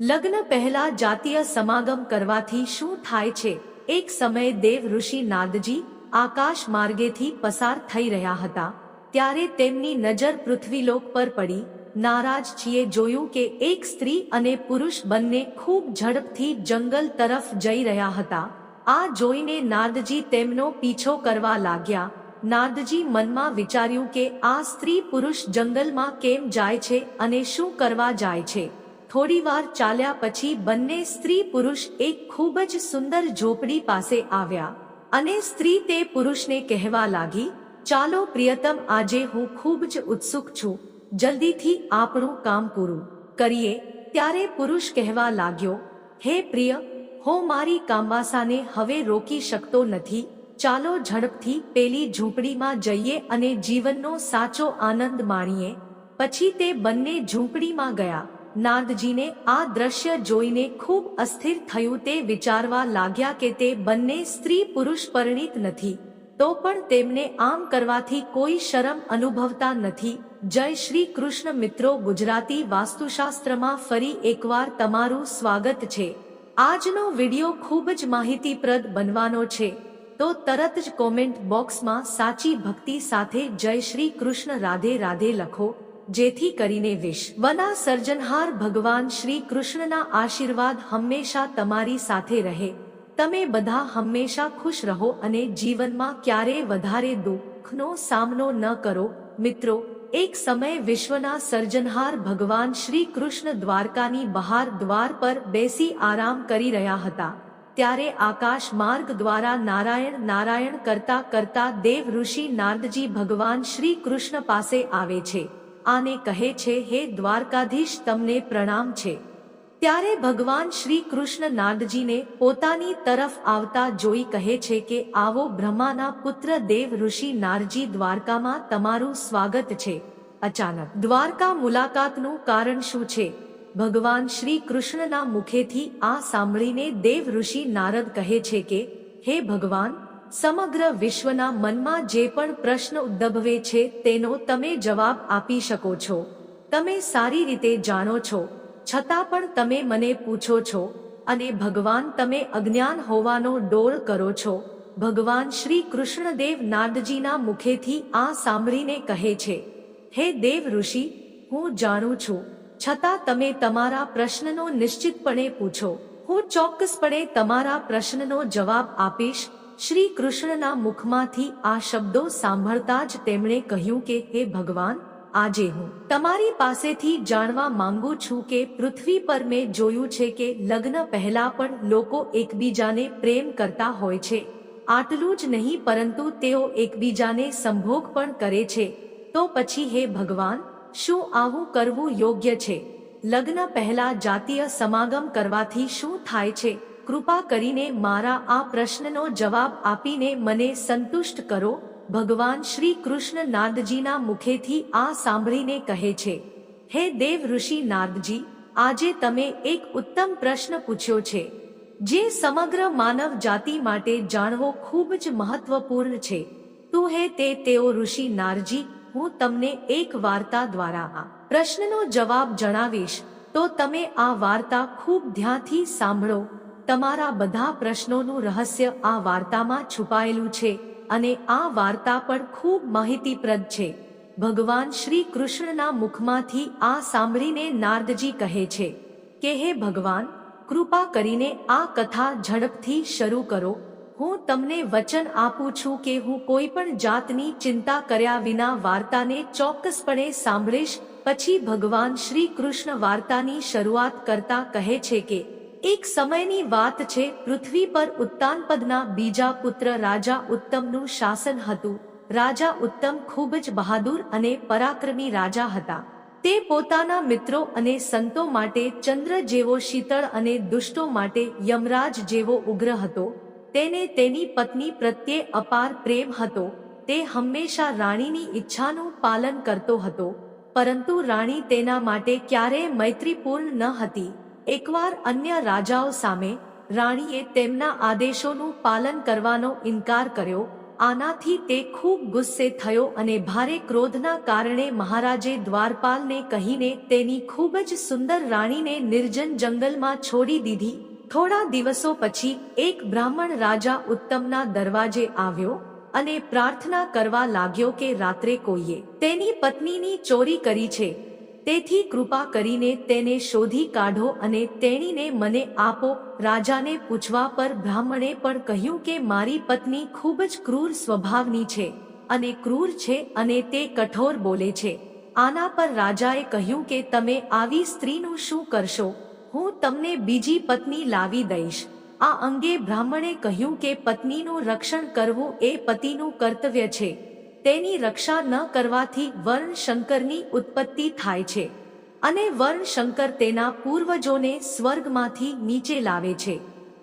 લગ્ન પહેલા જાતીય સમાગમ કરવાથી શું થાય છે? એક સમયે દેવ ઋષિ નાદજી આકાશ માર્ગેથી પસાર થઈ રહ્યા હતા. ત્યારે તેમની નજર પૃથ્વીલોક પર પડી. નારાજ છીએ જોયું કે એક સ્ત્રી અને પુરુષ બંને ખૂબ ઝડપથી જંગલ તરફ જઈ રહ્યા હતા. આ જોઈને નાદજી તેમનો પીછો કરવા લાગ્યા. નારદજી મનમાં વિચાર્યું કે આ સ્ત્રી પુરુષ જંગલમાં કેમ જાય છે અને શું કરવા જાય છે? થોડીવાર ચાલ્યા પછી બંને સ્ત્રી પુરુષ એક ખૂબ જ સુંદર ઝોપડી પાસે આવ્યા અને સ્ત્રી તે પુરુષને કહેવા લાગી, ચાલો પ્રિયતમ, આજે હું ખૂબ જ ઉત્સુક છું. જલ્દીથી આપણું કામ પૂરું કરીએ. ત્યારે પુરુષ કહેવા લાગ્યો, હે પ્રિય, હું મારી કામવાસાને હવે રોકી શકતો નથી. ચાલો ઝડપથી પેલી ઝૂંપડીમાં જઈએ અને જીવનનો સાચો આનંદ માણીએ. પછી તે બંને ઝૂંપડીમાં ગયા. નારદજીને આ દ્રશ્ય જોઈને ખૂબ અસ્થિર થયું તે વિચારવા લાગ્યા કે તે બંને સ્ત્રી પુરુષ પરિણીત નથી. તો પણ તેમને આમ કરવાથી કોઈ શરમ અનુભવતા નથી. જય શ્રી કૃષ્ણ મિત્રો, ગુજરાતી વાસ્તુશાસ્ત્રમાં ફરી એકવાર તમારું સ્વાગત છે. આજનો વિડિયો ખૂબ જ માહિતીપ્રદ બનવાનો છે. તો તરત જ કોમેન્ટ બોક્સમાં સાચી ભક્તિ સાથે જય શ્રી કૃષ્ણ, રાધે રાધે લખો. જેથી કરીને વિશ્વના સર્જનહાર ભગવાન શ્રી કૃષ્ણના આશીર્વાદ હંમેશા તમારી સાથે રહે. તમે બધા હંમેશા ખુશ રહો અને જીવનમાં ક્યારેય વધારે દુઃખનો સામનો ન કરો. મિત્રો, એક સમયે વિશ્વના સર્જનહાર ભગવાન શ્રી કૃષ્ણ દ્વારકાની બહાર દ્વાર પર બેસી આરામ કરી રહ્યા હતા. ત્યારે આકાશ માર્ગ દ્વારા નારાયણ નારાયણ કરતા કરતા દેવ ઋષિ નારદજી ભગવાન શ્રી કૃષ્ણ પાસે આવે છે. આને કહે છે, હે દ્વારકાધીશ, તમને પ્રણામ છે. ત્યારે ભગવાન શ્રી કૃષ્ણ નાદજીને પોતાની તરફ આવતા જોઈ કહે છે કે, આવો બ્રહ્માના પુત્ર દેવ ઋષિ નારજી દ્વારકામાં તમારું સ્વાગત છે. અચાનક દ્વારકા મુલાકાતનું કારણ શું છે? ભગવાન શ્રી કૃષ્ણના મુખેથી આ સાંભળીને દેવ ઋષિ નારદ કહે છે કે, હે ભગવાન સમગ્ર વિશ્વના મનમાં જે પણ પ્રશ્ન ઉદ્ભવે છે તેનો તમે જવાબ આપી શકો છો. તમે સારી રીતે જાણો છો. છતાં પણ તમે મને પૂછો છો અને ભગવાન તમે અજ્ઞાન હોવાનો ડોળ કરો છો. ભગવાન શ્રી કૃષ્ણદેવ નાદજીના મુખેથી આ સાંભળીને કહે છે, હે દેવ ઋષિ, હું જાણું છું. છતાં તમે તમારા પ્રશ્નનો નિશ્ચિતપણે પૂછો. હું ચોક્કસપણે તમારા પ્રશ્નનો જવાબ આપીશ શ્રી કૃષ્ણના મુખમાંથી આ શબ્દો સાંભળતા જ તેમણે કહ્યું કે, હે ભગવાન, આજે હું તમારી પાસેથી જાણવા માંગુ છું કે પૃથ્વી પર મેં જોયું છે કે લગ્ન પહેલા પણ લોકો એકબીજાને પ્રેમ કરતા હોય છે. આટલું જ નહીં, પરંતુ તેઓ એકબીજાને સંભોગ પણ કરે છે. તો પછી, હે ભગવાન, શું આવું કરવું યોગ્ય છે? લગ્ન પહેલા જાતીય સમાગમ કરવાથી શું થાય છે? કૃપા કરીને મારા આ પ્રશ્નનો જવાબ આપીને મને સંતુષ્ટ કરો. ભગવાન શ્રી કૃષ્ણ નાદજીના મુખેથી આ સાંભળીને કહે છે, હે દેવ ઋષિ નાદજી, આજે તમે એક ઉત્તમ પ્રશ્ન પૂછ્યો છે, જે સમગ્ર માનવ જાતિ માટે જાણવો ખૂબ જ મહત્વપૂર્ણ છે. તું હે તે તેઓ ઋષિ નારજી હું તમને એક વાર્તા દ્વારા આ પ્રશ્નનો જવાબ જણાવીશ. તો તમે આ વાર્તા ખૂબ ધ્યાનથી સાંભળો. તમારા બધા પ્રશ્નોનું રહસ્ય આ વાર્તામાં છુપાયેલું છે અને આ વાર્તા પણ ખૂબ માહિતીપ્રદ છે. ભગવાન શ્રી કૃષ્ણના મુખમાંથી આ સાંભળીને નારદજી કહે છે, કે હે ભગવાન, કૃપા કરીને આ કથા ઝડપથી શરૂ કરો. હું તમને વચન આપું છું કે હું કોઈ પણ જાતની ચિંતા કર્યા વિના વાર્તાને ચોક્કસપણે સાંભળીશ. પછી ભગવાન શ્રી કૃષ્ણ વાર્તાની શરૂઆત કરતા કહે છે કે એક સમયની વાત છે, પૃથ્વી પર ઉત્તાનપદના બીજા પુત્ર રાજા ઉત્તમનું શાસન હતું. રાજા ઉત્તમ ખૂબ જ બહાદુર અને પરાક્રમી રાજા હતા. તે પોતાના મિત્રો અને સંતો માટે ચંદ્ર જેવો શીતળ અને દુષ્ટો માટે યમરાજ જેવો ઉગ્ર હતો. તેને તેની પત્ની પ્રત્યે અપાર પ્રેમ હતો. તે હંમેશા રાણીની ઈચ્છાનું પાલન કરતો હતો. પરંતુ રાણી તેના માટે ક્યારેય મૈત્રીપૂર્ણ ન હતી. એકવાર અન્ય રાજાઓ સામે રાણીએ તેમના આદેશોનું પાલન કરવાનો ઇનકાર કર્યો, આનાથી તે ખૂબ ગુસ્સે થયો અને ભારે ક્રોધના કારણે મહારાજે દ્વારપાલને કહીને તેની ખૂબ જ સુંદર રાણીને નિર્જન જંગલમાં છોડી દીધી. થોડા દિવસો પછી એક બ્રાહ્મણ રાજા ઉત્તમના દરવાજે આવ્યો અને પ્રાર્થના કરવા લાગ્યો કે રાત્રે કોઈએ તેની પત્નીની ચોરી કરી છે. તેથી કૃપા કરીને તેને શોધી કાઢો અને તેણીને મને આપો. રાજાને પૂછવા પર બ્રાહ્મણે પણ કહ્યું કે મારી પત્ની ખૂબ જ ક્રૂર સ્વભાવની છે અને ક્રૂર છે અને તે કઠોર બોલે છે. આના પર રાજાએ કહ્યું કે તમે આવી સ્ત્રીનું શું કરશો? હું તમને બીજી પત્ની લાવી દઈશ. આ અંગે બ્રાહ્મણે કહ્યું કે પત્નીનું રક્ષણ કરવું એ પતિનું કર્તવ્ય છે. તેની રક્ષા ન કરવાથી વર્ણશંકરની ઉત્પત્તિ થાય છે અને વર્ણશંકર તેના પૂર્વજોને સ્વર્ગમાંથી નીચે લાવે છે.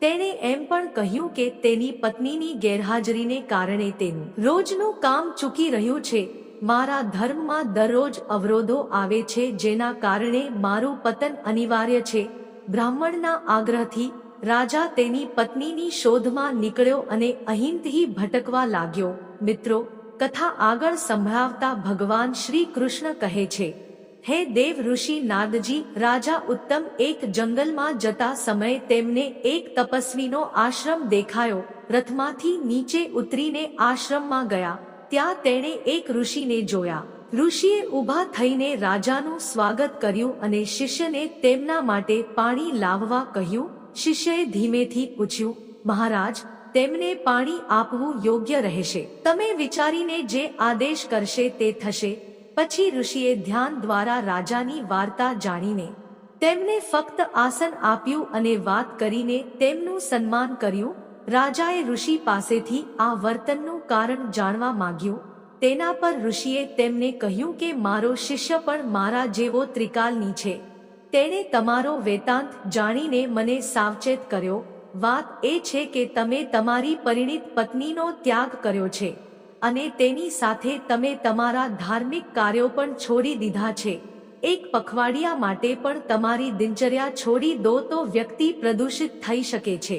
તેણે એમ પણ કહ્યું કે તેની પત્નીની ગેરહાજરીને કારણે તેનું રોજનું કામ ચૂકી રહ્યું છે. મારા ધર્મમાં દરરોજ અવરોધો આવે છે જેના કારણે મારું પતન અનિવાર્ય છે. બ્રાહ્મણના આગ્રહથી રાજા તેની પત્નીની શોધમાં નીકળ્યો અને અહીંથી ભટકવા લાગ્યો. મિત્રો કથા આગળ સંભળાવતા ભગવાન શ્રી કૃષ્ણ કહે છે, હે દેવ ઋષિ નાદજી, રાજા ઉત્તમ એક જંગલમાં જતા સમયે તેમને એક તપસ્વીનો આશ્રમ દેખાયો, રથમાંથી નીચે ઉતરીને આશ્રમમાં ગયા, ત્યાં તેણે એક ઋષિને જોયા. ઋષિએ ઊભા થઈને રાજાનું સ્વાગત કર્યું અને શિષ્યને તેમના માટે પાણી લાવવા કહ્યું. શિષ્યએ ધીમેથી પૂછ્યું, મહારાજ તેમને પાણી આપવું યોગ્ય રહેશે. તમે વિચારીને જે આદેશ કરશે તે થશે. પછી ઋષિએ ધ્યાન દ્વારા રાજાની વાર્તા જાણીને તેમને ફક્ત આસન આપ્યું અને વાત કરીને તેમનું સન્માન કર્યું. રાજાએ ઋષિ પાસેથી આ વર્તનનું કારણ જાણવા માંગ્યું. તેના પર ઋષિએ તેમને કહ્યું કે મારો શિષ્ય પણ મારા જેવો ત્રિકાલની છે. તેણે તમારો વેતાંત જાણીને મને સાવચેત કર્યો. વાત એ છે કે તમે તમારી પરિણીત પત્નીનો ત્યાગ કર્યો છે અને તેની સાથે તમે તમારા ધાર્મિક કાર્યો પણ છોડી દીધા છે. એક પખવાડિયા માટે પણ તમારી દિનચર્યા છોડી દો તો વ્યક્તિ પ્રદૂષિત થઈ શકે છે.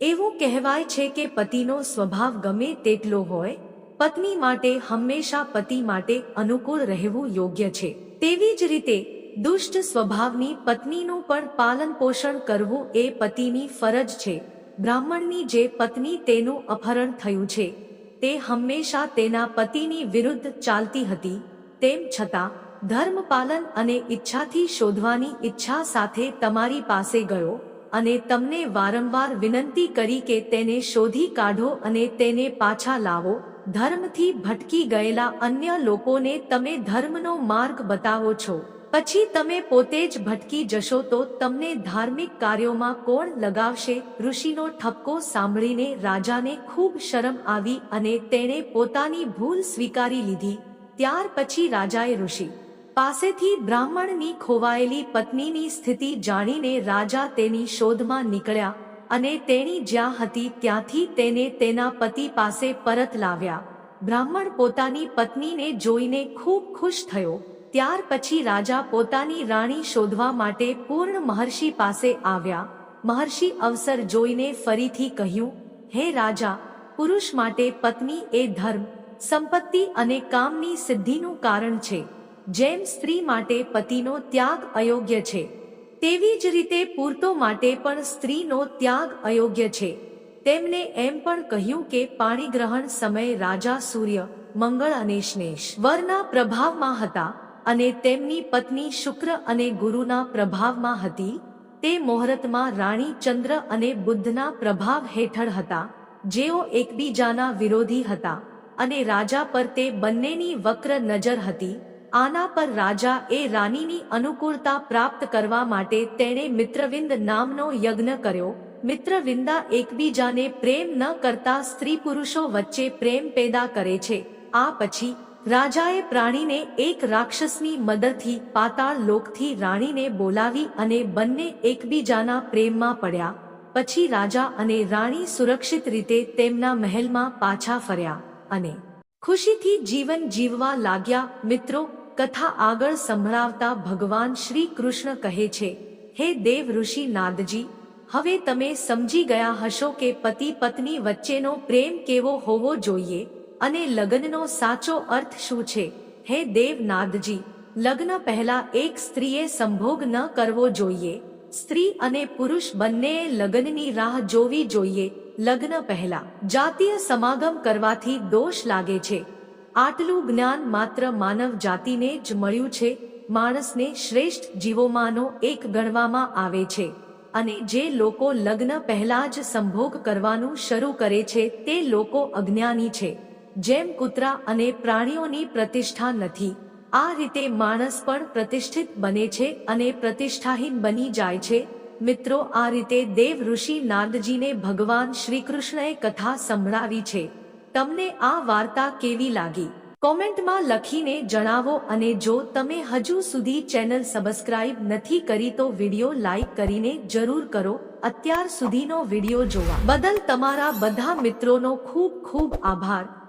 એવું કહેવાય છે કે પતિનો સ્વભાવ ગમે તેટલો હોય, પત્ની માટે હંમેશા પતિ માટે અનુકૂળ રહેવું યોગ્ય છે. તેવી જ રીતે દુષ્ટ સ્વભાવની પત્નીનું પણ પાલન પોષણ કરવું એ પતિની ફરજ છે. બ્રાહ્મણની જે પત્ની તેનું અપહરણ થયું છે, તે હંમેશા તેના પતિની વિરુદ્ધ ચાલતી હતી. તેમ છતાં, ધર્મ પાલન અને ઈચ્છાથી શોધવાની ઈચ્છા સાથે તમારી પાસે ગયો અને તમને વારંવાર વિનંતી કરી કે તેને શોધી કાઢો અને તેને પાછા લાવો. ધર્મથી ભટકી ગયેલા અન્ય લોકોને તમે ધર્મનો માર્ગ બતાવો છો. પછી તમે પોતે જ ભટકી જશો તો તમને ધાર્મિક કાર્યોમાં કોણ લગાવશે? ઋષિનો ઠપકો સાંભળીને રાજાને ખૂબ શરમ આવી અને તેણે પોતાની ભૂલ સ્વીકારી લીધી. ત્યાર પછી રાજાએ ઋષિ પાસેથી બ્રાહ્મણની ખોવાયેલી પત્નીની સ્થિતિ જાણીને રાજા તેની શોધમાં નીકળ્યા અને તેણી જ્યાં હતી ત્યાંથી તેને તેના પતિ પાસે પરત લાવ્યા. બ્રાહ્મણ પોતાની પત્નીને જોઈને ખૂબ ખુશ થયો. ત્યાર પછી રાજા પોતાની રાણી શોધવા માટે પૂર્ણ મહર્ષિ પાસે આવ્યા. મહર્ષિ અવસર જોઈને ફરીથી કહ્યું, હે રાજા, પુરુષ માટે પત્ની એ ધર્મ, સંપત્તિ અને કામની સિદ્ધિનું કારણ છે. જેમ સ્ત્રી માટે પતિનો ત્યાગ અયોગ્ય છે, તેવી જ રીતે પૂરતો માટે પણ સ્ત્રીનો ત્યાગ અયોગ્ય છે. તેમને એમ પણ કહ્યું કે પાણીગ્રહણ સમયે રાજા સૂર્ય, મંગળ અને સ્નેશ વરના પ્રભાવમાં હતા. અને તેમની પત્ની શુક્ર અને ગુરુના પ્રભાવમાં હતી. તે મુહૂર્તમાં રાણી ચંદ્ર અને બુદ્ધના પ્રભાવ હેઠળ હતા, જેઓ એકબીજાના વિરોધી હતા અને રાજા પર તે બંનેની વક્ર નજર હતી. આના પર રાજા એ રાનીની અનુકૂળતા પ્રાપ્ત કરવા માટે તેણે મિત્રવિંદ નામનો યજ્ઞ કર્યો. મિત્રવિંદા એકબીજાને પ્રેમ ન કરતા સ્ત્રી પુરુષો વચ્ચે પ્રેમ પેદા કરે છે. આ પછી રાજાએ પ્રાણીને એક રાક્ષસની મદદથી પાતાળ લોકથી રાણીને બોલાવી અને બંને એકબીજાના પ્રેમમાં પડ્યા. પછી રાજા અને રાણી સુરક્ષિત રીતે તેમના મહેલમાં પાછા ફર્યા અને ખુશીથી જીવન જીવવા લાગ્યા. મિત્રો, કથા આગળ સંભળાવતા ભગવાન શ્રી કૃષ્ણ કહે છે, હે દેવ ઋષિ નાદજી, હવે તમે સમજી ગયા હશો કે પતિ પત્ની વચ્ચેનો પ્રેમ કેવો હોવો જોઈએ? અને લગ્નનો સાચો અર્થ શું છે? હે દેવનાથજી લગ્ન પહેલા એક સ્ત્રીએ સંભોગ ન કરવો જોઈએ. સ્ત્રી અને પુરુષ બંનેએ લગ્નની રાહ જોવી જોઈએ. લગ્ન પહેલા જાતીય સમાગમ કરવાથી દોષ લાગે છે. આટલું જ્ઞાન માત્ર માનવ જાતિને જ મળ્યું છે. માણસને શ્રેષ્ઠ જીવોમાંનો એક ગણવામાં આવે છે. અને જે લોકો લગ્ન પહેલા જ સંભોગ કરવાનું શરૂ કરે છે, તે લોકો અજ્ઞાની છે. જેમ કૂતરા અને પ્રાણીઓની પ્રતિષ્ઠા નથી, આ રીતે માણસ પણ પ્રતિષ્ઠિત બને છે અને પ્રતિષ્ઠાહીન બની જાય છે. મિત્રો, આ રીતે દેવ ઋષિ નાંદજીને ભગવાન શ્રી કૃષ્ણએ કથા સંભળાવી છે. તમને આ વાર્તા કેવી લાગી? કોમેન્ટમાં લખીને જણાવો અને જો તમે હજુ સુધી ચેનલ સબસ્ક્રાઇબ નથી કરી તો વીડિયો લાઈક કરીને જરૂર કરો. અત્યાર સુધીનો વીડિયો જોવા બદલ તમારા બધા મિત્રોનો ખૂબ ખૂબ આભાર.